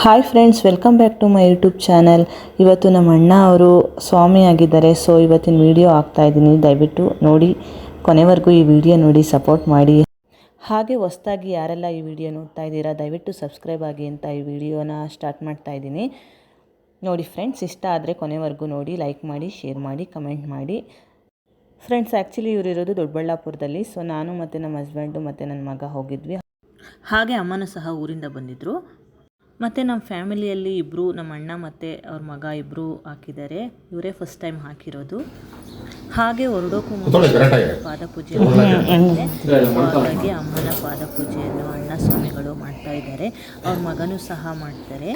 Hi friends welcome back to my YouTube channel ಇವತ್ತು ನಮ್ಮ ಅಣ್ಣ ಅವರು ಸ್ವಾಮಿ ಆಗಿದ್ದಾರೆ ಸೊ ಇವತ್ತಿನ ವಿಡಿಯೋ ಆಗ್ತಾ ಇದ್ದೀನಿ. ದಯವಿಟ್ಟು ನೋಡಿ, ಕೊನೆವರೆಗೂ ಈ ವಿಡಿಯೋ ನೋಡಿ ಸಪೋರ್ಟ್ ಮಾಡಿ. ಹಾಗೆ ಹೊಸದಾಗಿ ಯಾರೆಲ್ಲ ಈ ವಿಡಿಯೋ ನೋಡ್ತಾ ಇದ್ದೀರಾ, ದಯವಿಟ್ಟು ಸಬ್ಸ್ಕ್ರೈಬ್ ಆಗಿ ಅಂತ ಈ ವಿಡಿಯೋನ ಸ್ಟಾರ್ಟ್ ಮಾಡ್ತಾ ಇದ್ದೀನಿ. ನೋಡಿ ಫ್ರೆಂಡ್ಸ್ ಇಷ್ಟ ಆದರೆ ಕೊನೆವರೆಗೂ ನೋಡಿ ಲೈಕ್ ಮಾಡಿ ಶೇರ್ ಮಾಡಿ ಕಮೆಂಟ್ ಮಾಡಿ. ಫ್ರೆಂಡ್ಸ್ ಆ್ಯಕ್ಚುಲಿ ಇವರು ಇರೋದು ದೊಡ್ಡಬಳ್ಳಾಪುರದಲ್ಲಿ ಸೊ ನಾನು ಮತ್ತು ನಮ್ಮ ಹಸ್ಬೆಂಡು ಮತ್ತು ನನ್ನ ಮಗ ಹೋಗಿದ್ವಿ. ಹಾಗೆ ಅಮ್ಮನೂ ಸಹ ಊರಿಂದ ಬಂದಿದ್ದರು ಮತ್ತು ನಮ್ಮ ಫ್ಯಾಮಿಲಿಯಲ್ಲಿ ಇಬ್ಬರು ನಮ್ಮ ಅಣ್ಣ ಮತ್ತು ಅವ್ರ ಮಗ ಇಬ್ಬರು ಹಾಕಿದ್ದಾರೆ. ಇವರೇ ಫಸ್ಟ್ ಟೈಮ್ ಹಾಕಿರೋದು. ಹಾಗೆ ಹೊರಡೋಕ್ಕೂ ಮುಂಚೆ ಪಾದಪೂಜೆ. ಹಾಗಾಗಿ ಅಮ್ಮನ ಪಾದಪೂಜೆಯನ್ನು ಅಣ್ಣ ಸ್ವಾಮಿಗಳು ಮಾಡ್ತಾ ಇದ್ದಾರೆ. ಅವ್ರ ಮಗನೂ ಸಹ ಮಾಡ್ತಾರೆ.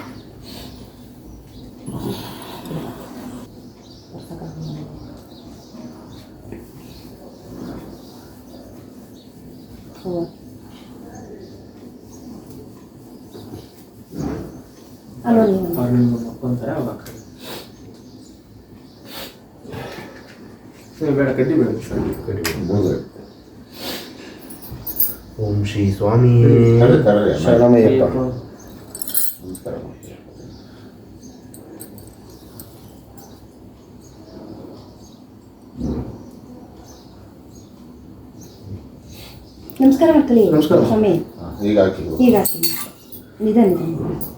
ಬೇಡ ಕಡ್ಡಿ ಬೇಡ. ಓಂ ಶ್ರೀ ಸ್ವಾಮಿ. ಶರಣಮಯ್ಯಪ್ಪ. ನಮಸ್ಕಾರ ಮಕ್ಕಳೇ. ನಮಸ್ಕಾರ. ಸ್ವಾಮಿ. ಈಗ ಹಾಕಿ ಈಗ ನಿಧಾನ ನಿಧಾನ.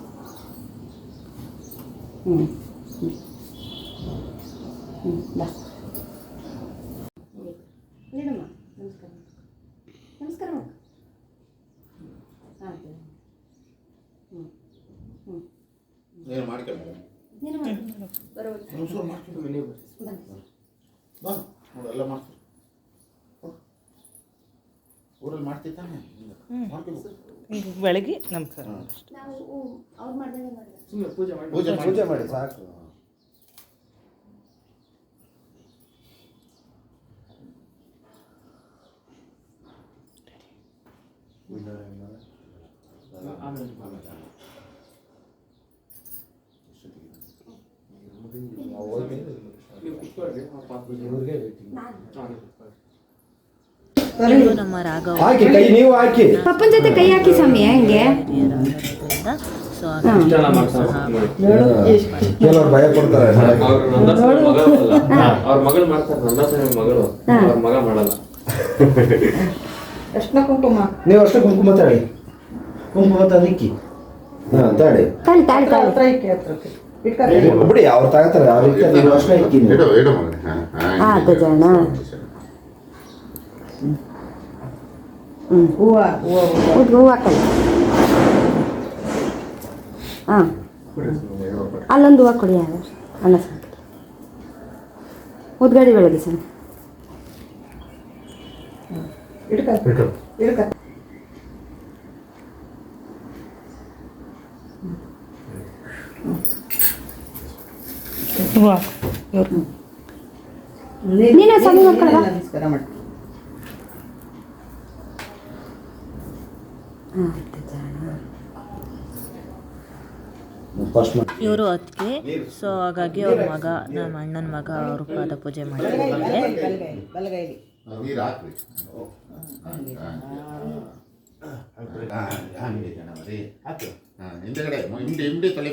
อืม ಬೆಳಗ್ಗೆ ನಮಸ್ಕಾರ ನಾವು ಅವ್ರು ಮಾಡ್ದಂಗೆ ಮಾಡಿದ್ರೆ ಪೂಜೆ ಪೂಜೆ ಮಾಡಿ ಮಾಡಿ ಸಾಕು ಇದು ನಮ್ಮ ರಾಘವ ಹಾಕಿ ಕೈ ನೀವು ಹಾಕಿ. ಪಪ್ಪನ ಜೊತೆ ಕೈ ಹಾಕಿ ಸ್ವಾಮಿ ಹಂಗೆ? ಹಿರಿಯರಾಗಿರೋದ್ರಿಂದ ಸೊ ಕೆಲವ್ರು ಭಯ ಕೊಡ್ತಾರೆ ಅವ್ರ ಮಗಳು ಅಲ್ಲ ಅವ್ರ ಮಗಳು ಮಾಡ್ತಾರೆ ಮಗಳು. ಅವ್ರ ಮಗ ಮಾಡಲ್ಲ. ನೀವು ಅರ್ಶನ ಕುಂಕುಮ ತಾಳಿ ಕುಂಕುಮ ತಂದಿಕ್ಕಿ ಹಾ ತಾಳಿ. ತಾಳಿ ತಾಳಿ ತಾಳಿ. ಬಿಡಿ ಅವ್ರು ತಗೋತಾರೆ ಅವ್ರ ಇಕ್ಕ ನೀವು ಅಷ್ಟೇ ಇಕ್ಕಿ ನೀವು. ಇಡು ಇಡು ಮಗನೇ. ಹಾಂ ಗಜಾನ. ಹ್ಞೂ ಹೂವು ಹೂವು ಹಾಕಲ್ಲ ಹಾಂ. ಅಲ್ಲೊಂದು ಹೂವು ಕೊಡಿ ಯಾರು? ಅನ್ನ ಸಾಕು ಉದ್ಗಾಡಿ ಬೆಳಗ್ಗೆ ಸರ್. ನೀನು ಹಾಂ ಫಸ್ಟ್ ಮಾಡಿ ಇವರು ಅದಕ್ಕೆ ಸೊ ಹಾಗಾಗಿ ಅವ್ರ ಮಗ ನಮ್ಮ ಅಣ್ಣನ ಮಗ ಅವರು ಪಾದ ಪೂಜೆ ಮಾಡಿದ್ದಾರೆ ತಲೆ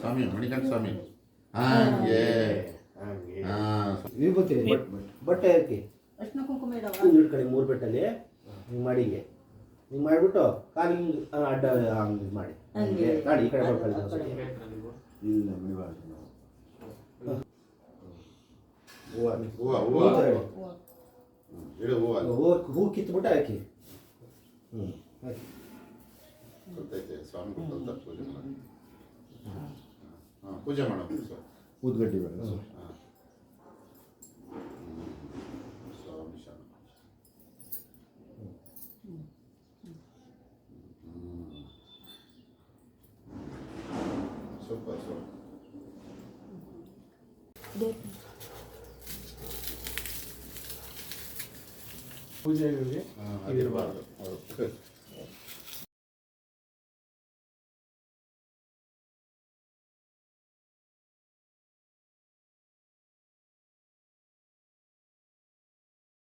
ಸ್ವಾಮಿ ಮಣಿಕಂಠ ಸ್ವಾಮಿ ಹಾಗೆ ಬಟ್ಟೆ ಹಾಕಿ ಇಟ್ಕೊಳ್ಳಿ ಮೂರು ಬೆಟ್ಟಲ್ಲಿ ಹಿಂಗೆ ಮಾಡಿ ಹಿಂಗೆ ಹಿಂಗೆ ಮಾಡಿಬಿಟ್ಟು ಕಾಲು ಹಿಂಗೆ ಅಡ್ಡ ಹಂಗೆ ಇದು ಮಾಡಿ. ಹಂಗೆ. ಗಾಡಿ ಈ ಕಡೆ ಬರ್ಕೊಳ್ಳಿ ಇಲ್ಲ ಮಣಿಬಾರ್ದು ನಾವು. ಹೂವು ಹೂವು. ಹೂವು. ಇಡು ಹೂವು. ಹೂ ಕಿತ್ಬಿಟ್ಟು ಹಾಕಿ. ಹ್ಞೂ ಹಾಕಿ. ಗೊತ್ತೈತೆ ಸ್ವಾಮಿ ಗೊತ್ತಂತ ಪೂಜೆ ಮಾಡಿ ಹಾಂ ಪೂಜೆ ಮಾಡೋದು ಸರ್ ಊದ್ಗಡ್ಡಿ ಬೇಡ ಹಾಂ ಸ್ವಾಮಿ ಶರಣ ಸೂಪರ್ ಸೂಪರ್ ಪೂಜೆಗಳಿಗೆ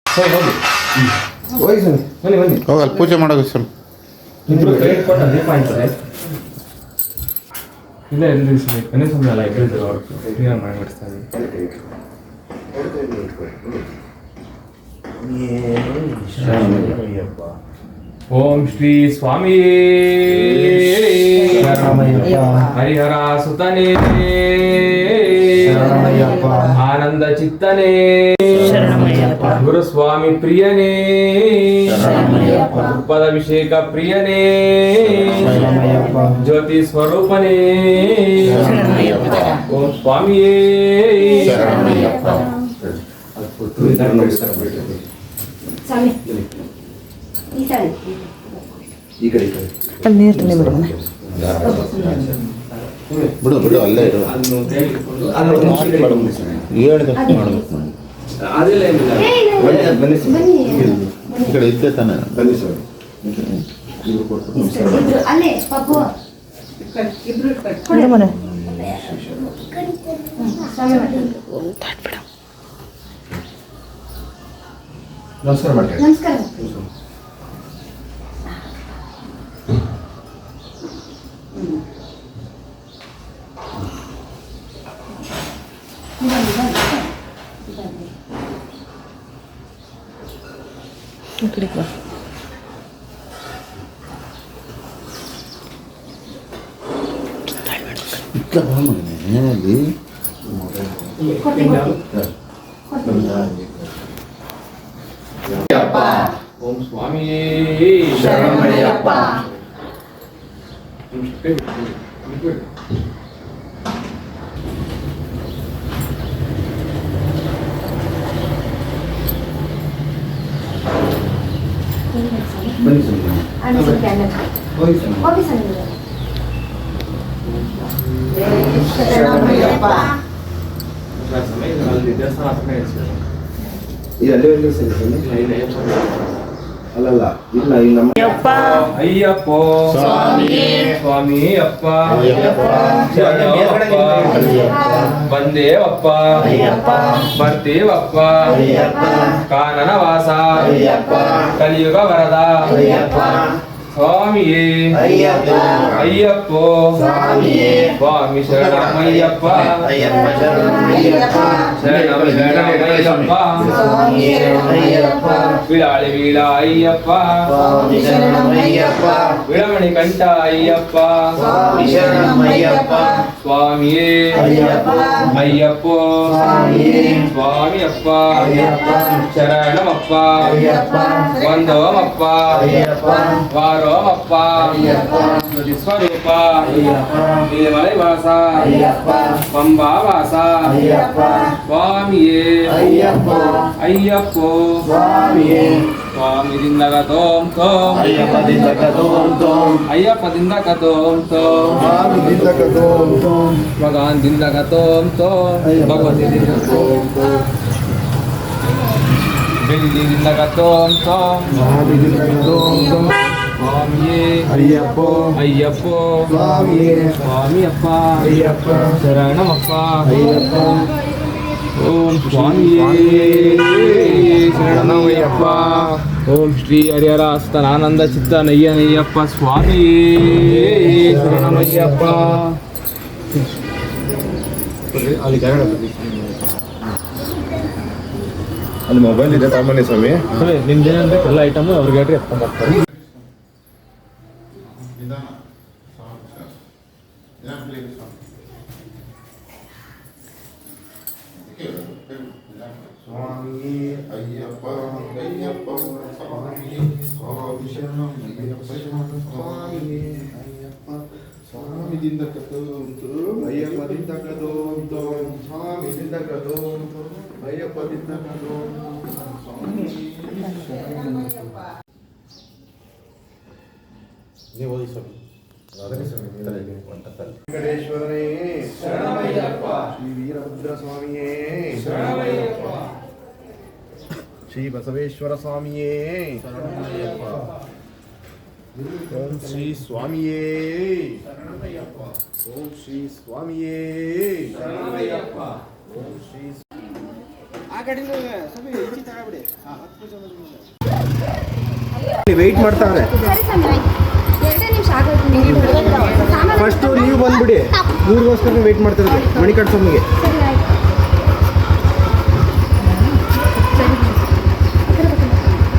ಹೌದು ಹೋಗಿ ಬನ್ನಿ. ಬನ್ನಿ ಹೋಗಲ್ಲ ಪೂಜೆ ಮಾಡೋದು ಸರ್. ಇಲ್ಲ ಇಲ್ಲಿ ಕನೀಸ್ವಾಮಿ ಅಲ್ಲ ಇಬ್ಬರಿದ್ರು ಅವ್ರು ಕ್ಲಿಯರ್ ಮಾಡಿ ಬಿಡಿಸ್ತಾ ಇದ್ದೀನಿ ಓಂ ಶ್ರೀ ఆనంద చిత్తనే గురుస్వామి ప్రియనే. పదభిషేక ప్రియనే. జ్యోతి స్వరూపనే. ఓ స్వామి. ఇక్కడ ఇక్కడ. ಬಿಡು ಬಿಡು ಅಲ್ಲೇ ಇರು. ಹೇಳಿದ. ಮಾಡ್ಬೇಕು ಈ ಕಡೆ ಇದ್ದೆ ತಾನೆ? ಬನ್ನಿ ಸರ್. ಸ್ವಾಮಿ ಮಾಡಿ ನಮಸ್ಕಾರ. ಅನಿಸುತ್ತೆ ಕ್ಯಾಮೆರಾ ಹೋಗಿ ಸ್ವಾಮಿ சுவாமியே. ஐயப்பா. ஐயப்போ. சுவாமியே. சுவாமி சரணம் ஐயப்பா. ஐயப்பா சரணம் ஐயப்பா. சரணம் சரணம் ஐயப்பா. சுவாமியே ஐயப்பா. விழாளி வீழா ஐயப்பா. சுவாமி சரணம் கண்டா ஐயப்பா. சுவாமியே. ஐயப்போ. சுவாமி அப்பா சரணம் அப்பா ஐயப்பா. அப்பா పరమప్ప స్వరూప దేవలై వాస పంబావాస స్వామియే. అయ్యప్పో. స్వామియే. స్వామిదిందగతోం తోం. అయ్యప్పదిందగతోం తోం. అయ్యప్పదిందగతోం తోం. స్వామిదిందగతోం తోం. భగవాన్దిందగతోం తోం. భగవతిదిందగతోం తోం. ಅಯ್ಯಪ್ಪ ಅಯ್ಯಪ್ಪೋ. ಅಯ್ಯಪ್ಪೋ. ಸ್ವಾಮಿಯೇ. ಸ್ವಾಮಿಯಪ್ಪ. ಅಯ್ಯಪ್ಪ. ಶರಣಮಪ್ಪ. ಅಯ್ಯಪ್ಪ. ಓಂ ಸ್ವಾಮಿಯೇ. ಶರಣಮಯ್ಯಪ್ಪ. ಓಂ ಶ್ರೀ ಹರಿಹರ ಆನಂದ ಚಿತ್ತ ನಯ್ಯನಯ್ಯಪ್ಪ ಸ್ವಾಮಿಯೇ. ಶರಣಮಯ್ಯಪ್ಪ. ಅಲ್ಲಿ ಮೊಬೈಲ್ ಇದೆ ಸಾಮಾನ್ಯ ಸ್ವಾಮಿ. ನಿಮ್ದೇನಂದ್ರೆ ಎಲ್ಲ ಐಟಮ್ ಅವ್ರಿಗೆ ಹೇಳ್ರಿ ಎತ್ಕೊಂಡ್ అయ్యప్పం స్వామి స్వామి శరణం అయ్యప్ప శరణం స్వామి ಶ್ರೀ ಬಸವೇಶ್ವರ ಸ್ವಾಮಿಯೇ. ಓಂ ಶ್ರೀ ಸ್ವಾಮಿಯೇ. ಓಂ ಶ್ರೀ ಸ್ವಾಮಿಯೇ. ಓಂ ಶ್ರೀ ವೆಯ್ಟ್ ಮಾಡ್ತಾವ್ರೆ ಸಾಮಾನು ಫಸ್ಟು ನೀವು ಬಂದು ಬಂದ್ಬಿಡಿ. ಇವ್ರಿಗೋಸ್ಕರ ವೆಯ್ಟ್ ಮಾಡ್ತಿರೋದು. ಮಣಿಕಟ್ ಸ್ವಾಮಿಗೆ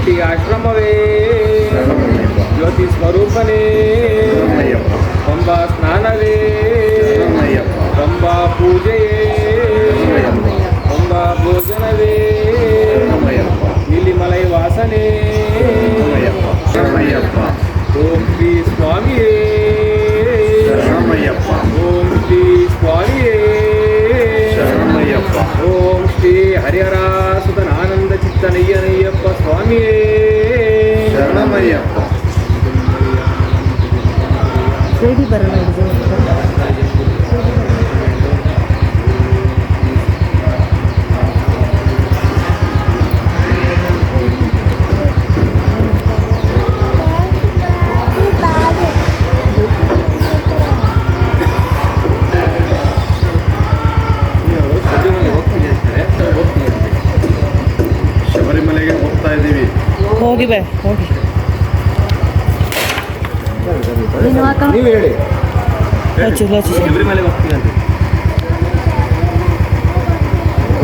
ज्योति आश्रम वे ज्योति स्वरूपने ಹೋಗ್ತೀನಿ ಅಂತ?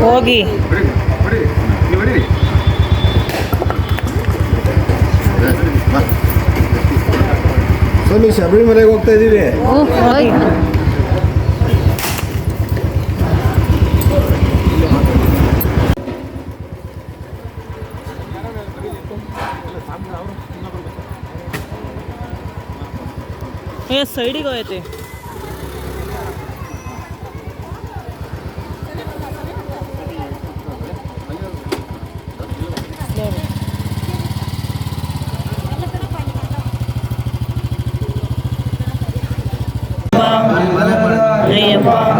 ಹೋಗಿ. ಸ್ವಾಮಿ ಶಬರಿಮಲೆಗೆ ಹೋಗ್ತಾ ಇದ್ದೀವಿ ಹೋಗಿ. ಏ ಸೈಡಿಗೆ ಹೋಯ್ತಿ.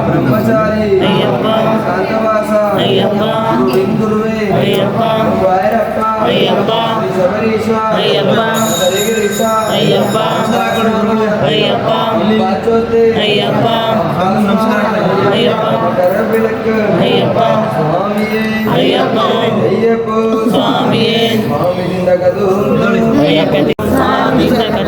బ్రహ్మచారి అయ్యప్ప శాంతవాస అయ్యప్ప హిందురువే అయ్యప్ప వైరప్ప అయ్యప్ప శబరీశ అయ్యప్ప సరిగిరీశ అయ్యప్ప సాకడూరు అయ్యప్ప పాచోతి అయ్యప్ప అయ్యప్ప కరబిలక్కు అయ్యప్ప స్వామియే అయ్యప్ప అయ్యప్ప స్వామియే స్వామి దిందగదు అయ్యప్ప స్వామి దిందగదు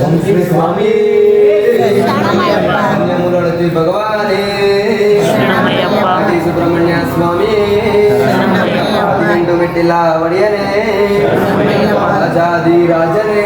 श्री स्वामी न्यामुरति भगवान सुब्रमण्य स्वामी इंडोमिटिला वड़ियने आज़ादी राजने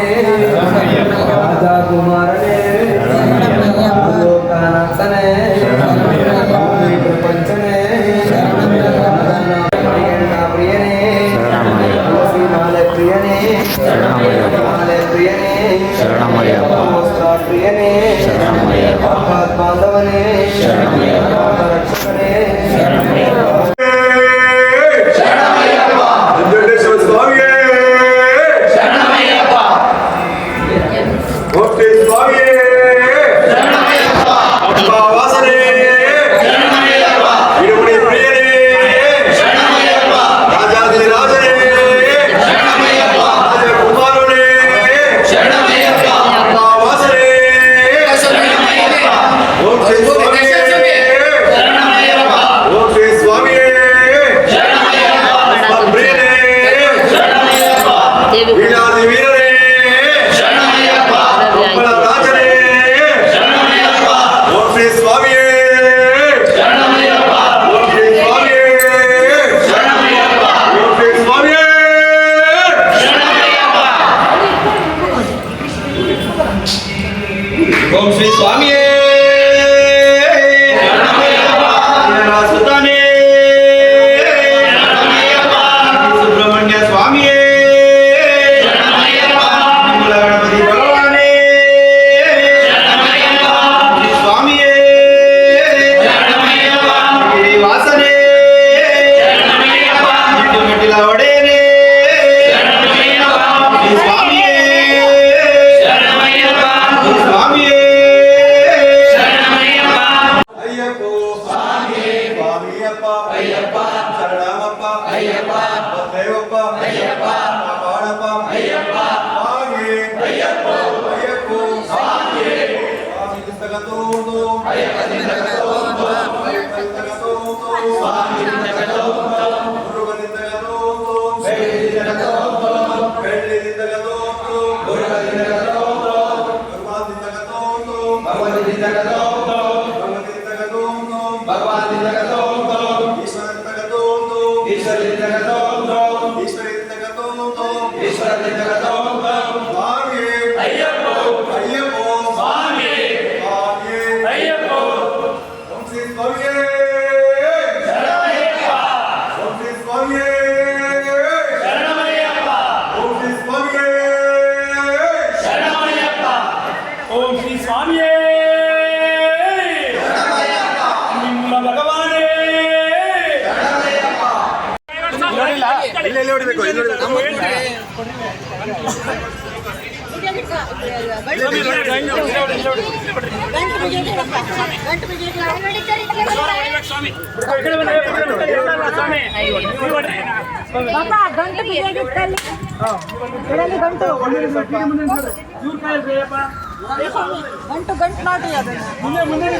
ಗಂಟು ಗಂಟು ಮಾಡಿ ಅದನ್ನು ಮುಂದೆ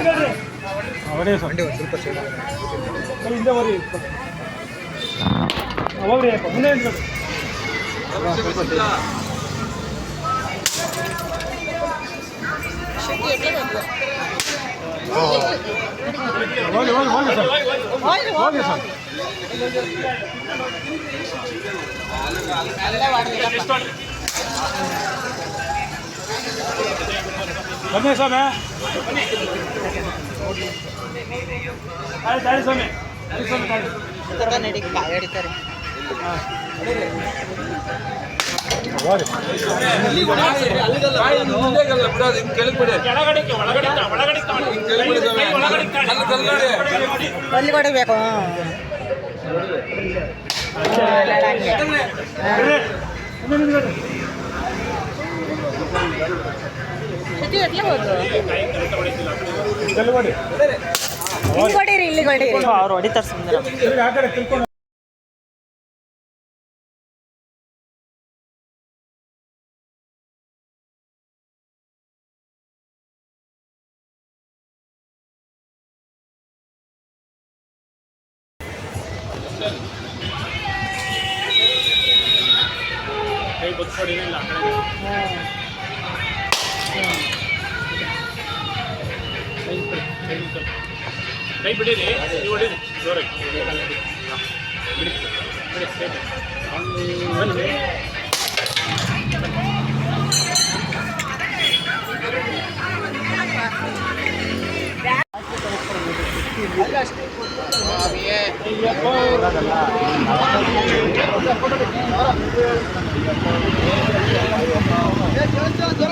ಮುಂದೆ ನಿಂತ್ಕೊಳ್ರಿ. ಹಿಂದೆ ಹೋಗ್ರಿ. ಹಾ, ಹೋಗ್ರಿ ಅಪ್ಪ, ಮುಂದೆ ನಿಂತ್ಕೊಳ್ರಿ. ಹೋಗಿ ಹೋಗಿ ಹೋಗಿ ಸರ್ ಹೋಗಿ ಸರ್ ಬನ್ನಿ ಸ್ವಾಮಿ ತಾಳಿ ತಾಳಿ ಸ್ವಾಮಿ ತಾಳಿ ಸ್ವಾಮಿ ತಾಳಿ ಅಲ್ಲಿ ಕೊಡಬೇಕು ಬರ್ರಿ. ಬೇಕು? ಇಲ್ಲಿ ಕೊಡಿರಿ ಇಲ್ಲಿ ಕೊಡಿರಿ ಅವ್ರು ಹೊಡಿತಾರೆ ಸುಮ್ಮನೆ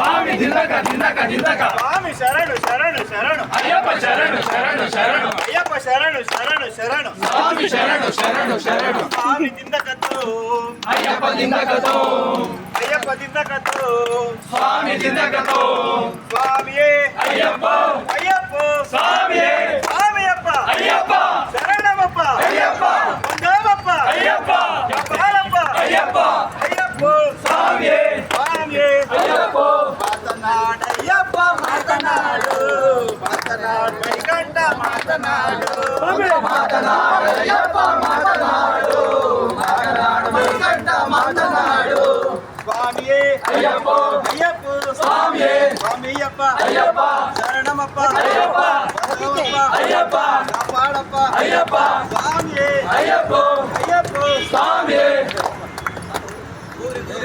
స్వామి దిందక దిందక దిందక. స్వామి శరణు శరణు శరణు. అయ్యప్ప శరణు శరణు శరణు. అయ్యప్ప శరణు శరణు శరణు. స్వామి శరణు శరణు శరణు. స్వామి దిందకతో అయ్యప్ప దిందకతో అయ్యప్ప దిందకతో స్వామి దిందకతో స్వామియే. అయ్యప్ప. అయ్యప్ప. స్వామియే. స్వామియప్ప. అయ్యప్ప. శరణమప్ప. అయ్యప్ప. అయ్యప్ప. మాతనాడు మాతనాడు మణికంఠ మాతనాడు మాతనాడు అయ్యప్ప మాతనాడు మాతనాడు మణికంఠ మాతనాడు స్వామియే అయ్యప్ప అయ్యప్ప స్వామియే స్వామియప్ప అయ్యప్ప శరణమప్ప అయ్యప్ప అయ్యప్ప కాపాడప్ప అయ్యప్ప స్వామియే అయ్యప్ప అయ్యప్ప స్వామియే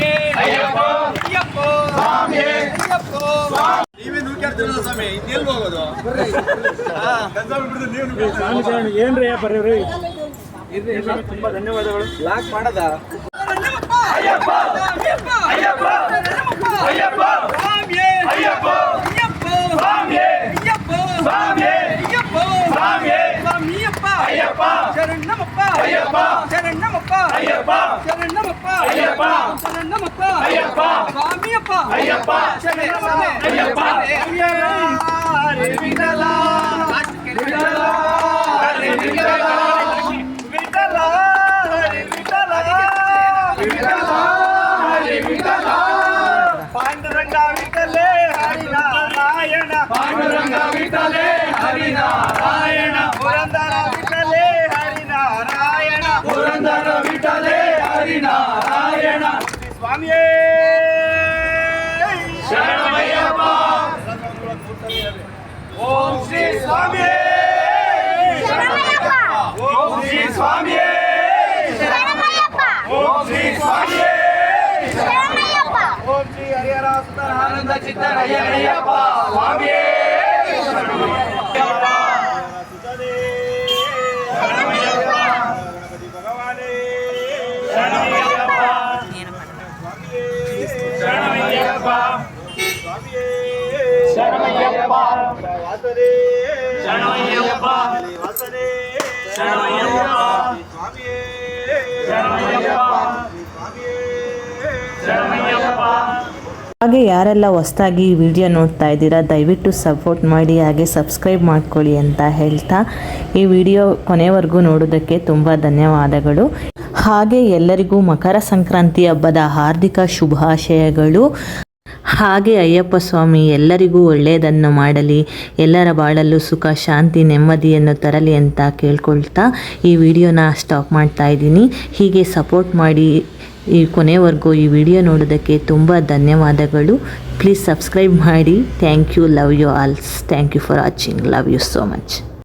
ಮಾತನಾಡು ಸ್ವಾಮಿ. ಮಾತನಾಡು ಮಾತನಾಡಯ್ಯಪ್ಪ ಮಾತನಾಡು ತುಂಬಾ ಧನ್ಯವಾದಗಳು ಮಾತನಾಡು ಮಾಡದ ಅಯ್ಯಪ್ಪ ಅಯ್ಯಪ್ಪ ಅಯ್ಯಪ್ಪ ಅಯ್ಯಪ್ಪ ಅಯ್ಯಪ್ಪ ಅಯ್ಯಪ್ಪ ಅಯ್ಯಪ್ಪ ಸ್ವಾಮಿ ಅಯ್ಯಪ್ಪ ஐயப்பா. சரணமப்பா. ஐயப்பா. சரணமப்பா. ஐயப்பா. சரணமப்பா. ஐயப்பா. சரணமப்பா. ஐயப்பா. சாமியப்பா ஐயப்பா. சரணமப்பா. ஐயப்பா. ஐயரே விடலா விடலா விடலா விடலா விடலா விடலா விடலா பாண்டரங்கா விட்டலே ஹரிநாராயண. பாண்டரங்கா சுவாமியே சரணமையப்பா ஓம் ஸ்ரீ சுவாமியே சரணமையப்பா ஓம் ஸ்ரீ சுவாமியே சரணமையப்பா ஓம் ஸ்ரீ சுவாமியே சரணமையப்பா ஓம் ஸ்ரீ ஹரியரா சுந்தர ஆனந்த சித்தர ஹரியப்பா சுவாமியே சரணமையப்பா ಶರಣಯ್ಯಪ್ಪ. ಸ್ವಾಮಿಯೇ ಶರಣಮಯ್ಯಪ್ಪ. ಸ್ವಾಮಿಯೇ ಶರಣಮಯ್ಯಪ್ಪ. ಹಾಗೆ ಯಾರೆಲ್ಲ ಹೊಸ್ದಾಗಿ ಈ ವಿಡಿಯೋ ನೋಡ್ತಾ ಇದ್ದೀರಾ ದಯವಿಟ್ಟು ಸಪೋರ್ಟ್ ಮಾಡಿ ಹಾಗೆ ಸಬ್ಸ್ಕ್ರೈಬ್ ಮಾಡ್ಕೊಳ್ಳಿ ಅಂತ ಹೇಳ್ತಾ ಈ ವಿಡಿಯೋ ಕೊನೆವರೆಗೂ ನೋಡೋದಕ್ಕೆ ತುಂಬ ಧನ್ಯವಾದಗಳು ಹಾಗೆ ಎಲ್ಲರಿಗೂ ಮಕರ ಸಂಕ್ರಾಂತಿ ಹಬ್ಬದ ಹಾರ್ದಿಕ ಶುಭಾಶಯಗಳು ಹಾಗೆ ಅಯ್ಯಪ್ಪ ಸ್ವಾಮಿ, ಎಲ್ಲರಿಗೂ ಒಳ್ಳೆಯದನ್ನು ಮಾಡಲಿ, ಎಲ್ಲರ ಬಾಳಲ್ಲೂ ಸುಖ, ಶಾಂತಿ, ನೆಮ್ಮದಿಯನ್ನು ತರಲಿ ಅಂತ ಕೇಳ್ಕೊಳ್ತಾ ಈ ವಿಡಿಯೋನ ಸ್ಟಾಪ್ ಮಾಡ್ತಾ ಇದ್ದೀನಿ. ಹೀಗೆ ಸಪೋರ್ಟ್ ಮಾಡಿ ಈ ಕೊನೆವರೆಗೂ ಈ ವಿಡಿಯೋ ನೋಡೋದಕ್ಕೆ ತುಂಬ ಧನ್ಯವಾದಗಳು. ಪ್ಲೀಸ್ ಸಬ್ಸ್ಕ್ರೈಬ್ ಮಾಡಿ. Thank you love you also thank you for watching love you so much